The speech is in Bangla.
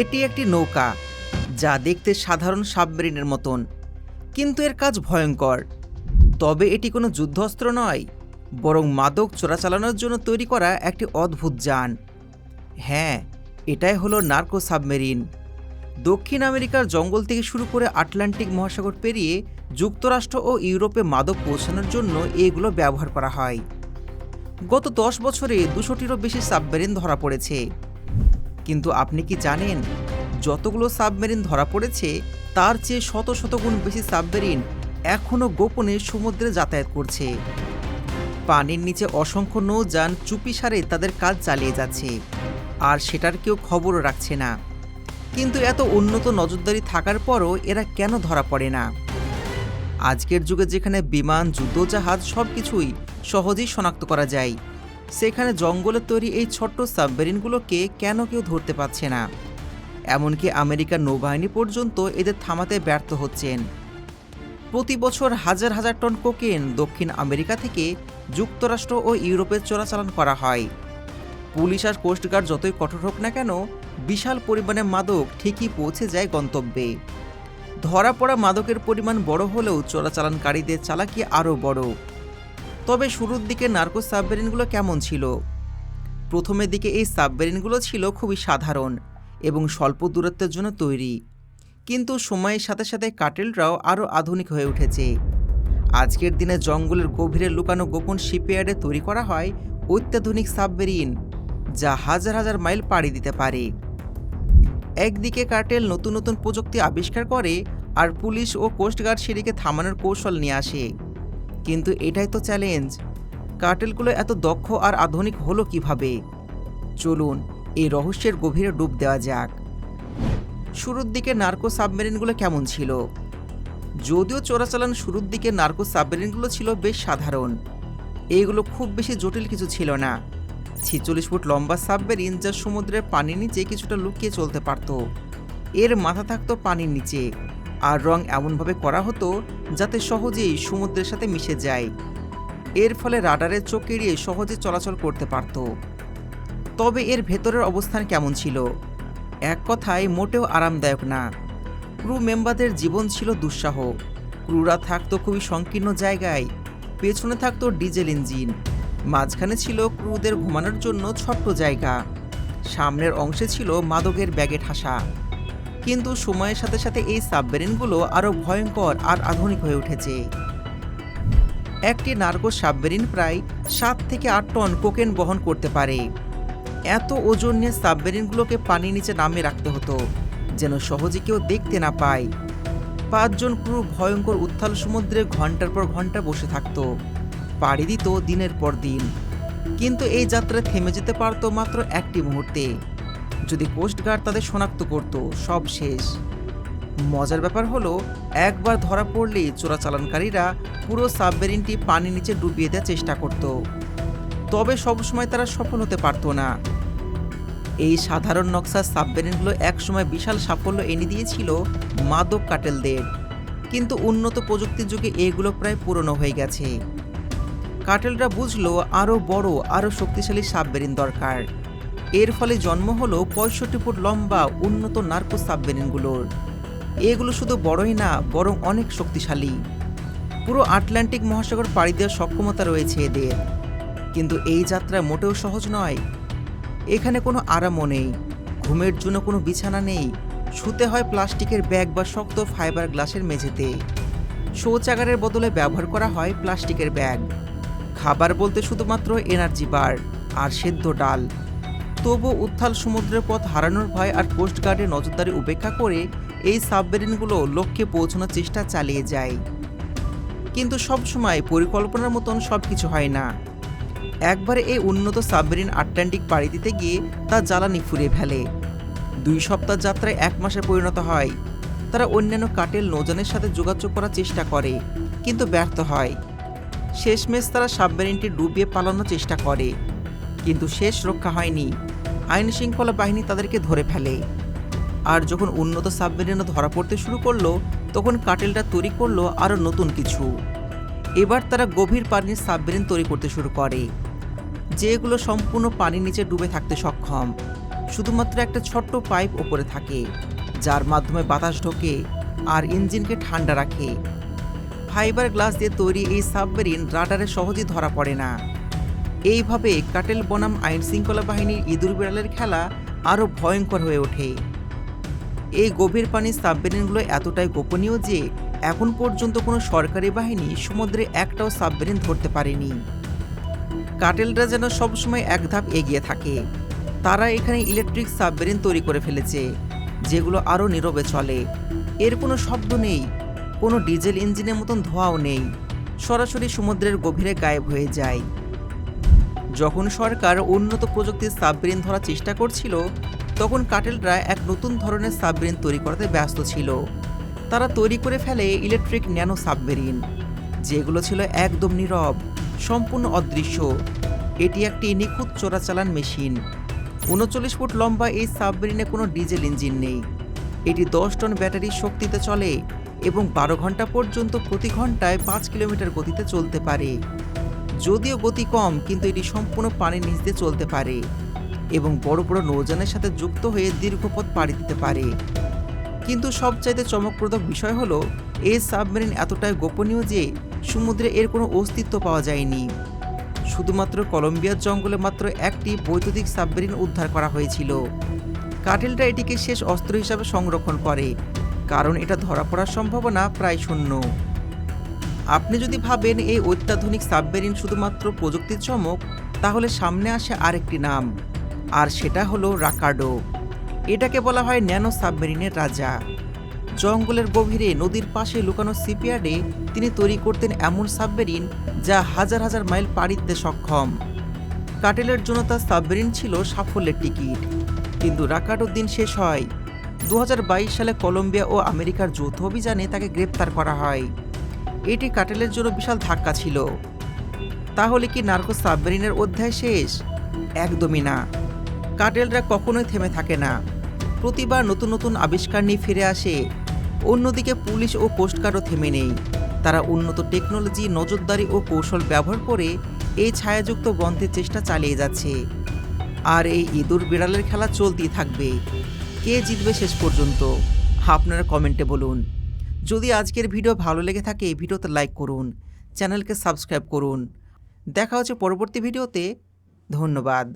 এটি একটি নৌকা, যা দেখতে সাধারণ সাবমেরিনের মতন, কিন্তু এর কাজ ভয়ঙ্কর। তবে এটি কোনো যুদ্ধস্ত্র নয়, বরং মাদক চোরাচালানোর জন্য তৈরি করা একটি অদ্ভুত যান। হ্যাঁ এটাই হলো নার্কো সাবমেরিন। দক্ষিণ আমেরিকার জঙ্গল থেকে শুরু করে আটলান্টিক মহাসাগর পেরিয়ে যুক্তরাষ্ট্র ও ইউরোপে মাদক পৌঁছানোর জন্য এগুলো ব্যবহার করা হয়। গত দশ বছরে দুশোটিরও বেশি সাবমেরিন ধরা পড়েছে। কিন্তু আপনি কি জানেন, যতগুলো সাবমেরিন ধরা পড়েছে, তার চেয়ে শত শত গুণ বেশি সাবমেরিন এখনও গোপনে সমুদ্রে যাতায়াত করছে। পানির নিচে অসংখ্য নৌযান চুপিসারে তাদের কাজ চালিয়ে যাচ্ছে, আর সেটার কেউ খবরও রাখছে না। কিন্তু এত উন্নত নজরদারি থাকার পরও এরা কেন ধরা পড়ে না? আজকের যুগে যেখানে বিমান যুদ্ধজাহাজ সব কিছুই সহজেই শনাক্ত করা যায় সেখানে জঙ্গলে তৈরি এই ছোট্ট সাবমেরিনগুলোকে কেন কেউ ধরতে পারছে না? এমনকি আমেরিকার নৌবাহিনী পর্যন্ত এদের থামাতে ব্যর্থ হচ্ছেন। প্রতি বছর হাজার হাজার টন কোকেন দক্ষিণ আমেরিকা থেকে যুক্তরাষ্ট্র ও ইউরোপে চোরাচালান করা হয়। পুলিশ আর কোস্টগার্ড যতই কঠোর হোক না কেন, বিশাল পরিমাণে মাদক ঠিকই পৌঁছে যায় গন্তব্যে। ধরা পড়া মাদকের পরিমাণ বড় হলেও চোরাচালানকারীদের চালাকি আরও বড়। তবে শুরুর দিকে নার্কো সাবমেরিনগুলো কেমন ছিল? প্রথমের দিকে এই সাবমেরিনগুলো ছিল খুবই সাধারণ এবং স্বল্প দূরত্বের জন্য তৈরি। কিন্তু সময়ের সাথে সাথে কাটেলরাও আরও আধুনিক হয়ে উঠেছে। আজকের দিনে জঙ্গলের গভীরে লুকানো গোপন শিপইয়ার্ডে তৈরি করা হয় অত্যাধুনিক সাবমেরিন, যা হাজার হাজার মাইল পাড়ি দিতে পারে। একদিকে কার্টেল নতুন নতুন প্রযুক্তি আবিষ্কার করে আর পুলিশ ও কোস্টগার্ড সেটিকে থামানোর কৌশল নিয়ে আসে। কিন্তু এটাই তো চ্যালেঞ্জ কার্টেলগুলো এত দক্ষ আর আধুনিক হলো কীভাবে? চলুন, এই রহস্যের গভীরে ডুব দেওয়া যাক। শুরুর দিকে নার্কো সাবমেরিনগুলো কেমন ছিল? যদিও চোরাচালান শুরুর দিকে নার্কো সাবমেরিনগুলো ছিল বেশ সাধারণ। এইগুলো খুব বেশি জটিল কিছু ছিল না। ছিচল্লিশ ফুট লম্বা সাবমেরিন যা সমুদ্রের পানির নিচে কিছুটা লুকিয়ে চলতে পারত। এর মাথা থাকতো পানির নিচে। আর রং এমনভাবে করা হতো যাতে সহজেই সমুদ্রের সাথে মিশে যায়। এর ফলে রাডারের চোখ এড়িয়ে সহজে চলাচল করতে পারত। তবে এর ভেতরের অবস্থান কেমন ছিল? এক কথায়, মোটেও আরামদায়ক না। ক্রু মেম্বারদের জীবন ছিল দুঃসাহ। ক্রুরা থাকতো খুবই সংকীর্ণ জায়গায়, পেছনে থাকতো ডিজেল ইঞ্জিন। মাঝখানে ছিল ক্রুদের ঘুমানোর জন্য ছোট্ট জায়গা। সামনের অংশে ছিল মাদকের ব্যাগে ঠাসা। কিন্তু সময়ের সাথে সাথে এই সাবমেরিনগুলো আরও ভয়ঙ্কর আর আধুনিক হয়ে উঠেছে। একটি নার্গো সাবমেরিন প্রায় সাত থেকে আট টন কোকেন বহন করতে পারে। এত ওজন নিয়ে সাবমেরিনগুলোকে পানির নিচে নামিয়ে রাখতে হতো, যেন সহজে কেউ দেখতে না পায়। পাঁচজন ক্রু ভয়ঙ্কর উত্থাল সমুদ্রে ঘণ্টার পর ঘণ্টা বসে থাকতো, পাড়ি দিত দিনের পর দিন। কিন্তু এই যাত্রা থেমে যেতে পারত মাত্র একটি মুহূর্তে। যদি কোস্টগার্ড তাদের শনাক্ত করত, সব শেষ। মজার ব্যাপার হলো, একবার ধরা পড়লেই চোরাচালানকারীরা পুরো সাবমেরিনটি পানির নিচে ডুবিয়ে দেওয়ার চেষ্টা করত। তবে সবসময় তারা সফল হতে পারত না। এই সাধারণ নকশার সাবমেরিনগুলো একসময় বিশাল সাফল্য এনে দিয়েছিল মাদক কাটেলদের। কিন্তু উন্নত প্রযুক্তির যুগে এগুলো প্রায় পুরনো হয়ে গেছে। কাটেলরা বুঝলো আরও বড় আরও শক্তিশালী সাবমেরিন দরকার। এর ফলে জন্ম হলো পঁয়ষট্টি ফুট লম্বা উন্নত নার্কো সাবমেরিনগুলোর। এগুলো শুধু বড়ই না, বরং অনেক শক্তিশালী। পুরো আটলান্টিক মহাসাগর পাড়ি দেওয়ার সক্ষমতা রয়েছে এদের। কিন্তু এই যাত্রা মোটেও সহজ নয়। এখানে কোনো আরামও নেই, ঘুমের জন্য কোনো বিছানা নেই, শুতে হয় প্লাস্টিকের ব্যাগ বা শক্ত ফাইবার গ্লাসের মেঝেতে। শৌচাগারের বদলে ব্যবহার করা হয় প্লাস্টিকের ব্যাগ। খাবার বলতে শুধুমাত্র এনার্জি বার আর সেদ্ধ ডাল। তবু উত্থাল সমুদ্রের পথ হারানোর ভয় আর কোস্টগার্ডের নজরদারি উপেক্ষা করে এই সাবমেরিনগুলো লক্ষ্যে পৌঁছানোর চেষ্টা চালিয়ে যায়। কিন্তু সবসময় পরিকল্পনার মতন সব কিছু হয় না। একবারে এই উন্নত সাবমেরিন আটলান্টিক পাড়ি দিতে গিয়ে তা জ্বালানি ফুরিয়ে ফেলে। দুই সপ্তাহ যাত্রায় এক মাসে পরিণত হয়। তারা অন্যান্য কাটেল নৌজানের সাথে যোগাযোগ করার চেষ্টা করে, কিন্তু ব্যর্থ হয়। শেষমেশ তারা সাবমেরিনটি ডুবিয়ে পালানোর চেষ্টা করে, কিন্তু শেষ রক্ষা হয়নি। আইন শৃঙ্খলা বাহিনী তাদেরকে ধরে ফেলে। আর যখন উন্নত সাবমেরিনও ধরা পড়তে শুরু করল, তখন কাটেলটা তৈরি করল আরও নতুন কিছু। এবার তারা গভীর পানির সাবমেরিন তৈরি করতে শুরু করে, যেগুলো সম্পূর্ণ পানির নিচে ডুবে থাকতে সক্ষম। শুধুমাত্র একটা ছোট্ট পাইপ ওপরে থাকে, যার মাধ্যমে বাতাস ঢোকে আর ইঞ্জিনকে ঠান্ডা রাখে। ফাইবার গ্লাস দিয়ে তৈরি এই সাবমেরিন রাডারে সহজেই ধরা পড়ে না। এইভাবে কাটেল বনাম আইন শৃঙ্খলা বাহিনীর ইঁদুর বিড়ালের খেলা আরও ভয়ঙ্কর হয়ে ওঠে। এই গভীর পানির সাবমেরিনগুলো এতটাই গোপনীয় যে এখন পর্যন্ত কোনো সরকারি বাহিনী সমুদ্রে একটাও সাবমেরিন ধরতে পারেনি। কাটেলরা যেন সবসময় এক ধাপ এগিয়ে থাকে। তারা এখানে ইলেকট্রিক সাবমেরিন তৈরি করে ফেলেছে, যেগুলো আরও নীরবে চলে। এর কোনো শব্দ নেই, কোনো ডিজেল ইঞ্জিনের মতন ধোঁয়াও নেই। সরাসরি সমুদ্রের গভীরে গায়েব হয়ে যায়। যখন সরকার উন্নত প্রযুক্তির সাবমেরিন ধরার চেষ্টা করছিল, তখন কাটেলরা এক নতুন ধরনের সাবমেরিন তৈরি করতে ব্যস্ত ছিল। তারা তৈরি করে ফেলে ইলেকট্রিক ন্যানো সাবমেরিন, যেগুলো ছিল একদম নীরব, সম্পূর্ণ অদৃশ্য। এটি একটি নিখুঁত চোরাচালান মেশিন। উনচল্লিশ ফুট লম্বা এই সাবমেরিনে কোনো ডিজেল ইঞ্জিন নেই। এটি দশ টন ব্যাটারির শক্তিতে চলে এবং বারো ঘণ্টা পর্যন্ত প্রতি ঘন্টায় পাঁচ কিলোমিটার গতিতে চলতে পারে। যদিও গতি কম, কিন্তু এটি সম্পূর্ণ পানির নিচ দিয়ে চলতে পারে এবং বড় বড় নৌযানের সাথে যুক্ত হয়ে দীর্ঘ পথ পাড়ি দিতে পারে। কিন্তু সবচাইতে চমকপ্রদ বিষয় হলো, এই সাবমেরিন এতটাই গোপনীয় যে সমুদ্রে এর কোনো অস্তিত্ব পাওয়া যায়নি। শুধুমাত্র কলম্বিয়ার জঙ্গলে মাত্র একটি বৈদ্যুতিক সাবমেরিন উদ্ধার করা হয়েছিল। কাটেলরা এটিকে শেষ অস্ত্র হিসাবে সংরক্ষণ করে, কারণ এটা ধরা পড়ার সম্ভাবনা প্রায় শূন্য। আপনি যদি ভাবেন এই অত্যাধুনিক সাবমেরিন শুধুমাত্র প্রযুক্তির চমক, তাহলে সামনে আসে আরেকটি নাম, আর সেটা হলো রাকাডো। এটাকে বলা হয় ন্যানো সাবমেরিনের রাজা। জঙ্গলের গভীরে, নদীর পাশে লুকানো সিপিয়ার্ডে তিনি তৈরি করতেন এমন সাবমেরিন যা হাজার হাজার মাইল পাড়ি দিতে সক্ষম। কাটেলের জন্য তার সাবমেরিন ছিল সাফল্যের টিকিট। কিন্তু রাকার্ডোর দিন শেষ হয়। দু হাজার বাইশ সালে কলম্বিয়া ও আমেরিকার যৌথ অভিযানে তাকে গ্রেপ্তার করা হয়। এটি কাটেলের জন্য বিশাল ধাক্কা ছিল। তাহলে কি নার্কো সাবমেরিনের অধ্যায় শেষ? একদমই না। কাটেলরা কখনোই থেমে থাকে না। প্রতিবার নতুন নতুন আবিষ্কার নিয়ে ফিরে আসে। অন্যদিকে পুলিশ ও কোস্টগার্ডও থেমে নেই। তারা উন্নত টেকনোলজি, নজরদারি ও কৌশল ব্যবহার করে এই ছায়াযুক্ত বন্ধের চেষ্টা চালিয়ে যাচ্ছে। আর এই ইঁদুর বিড়ালের খেলা চলতেই থাকবে। কে জিতবে শেষ পর্যন্ত? আপনারা কমেন্টে বলুন। যদি আজকের ভিডিও ভালো লেগে থাকে ভিডিওতে লাইক করুন, চ্যানেলকে সাবস্ক্রাইব করুন। দেখা হচ্ছে পরবর্তী ভিডিওতে। ধন্যবাদ।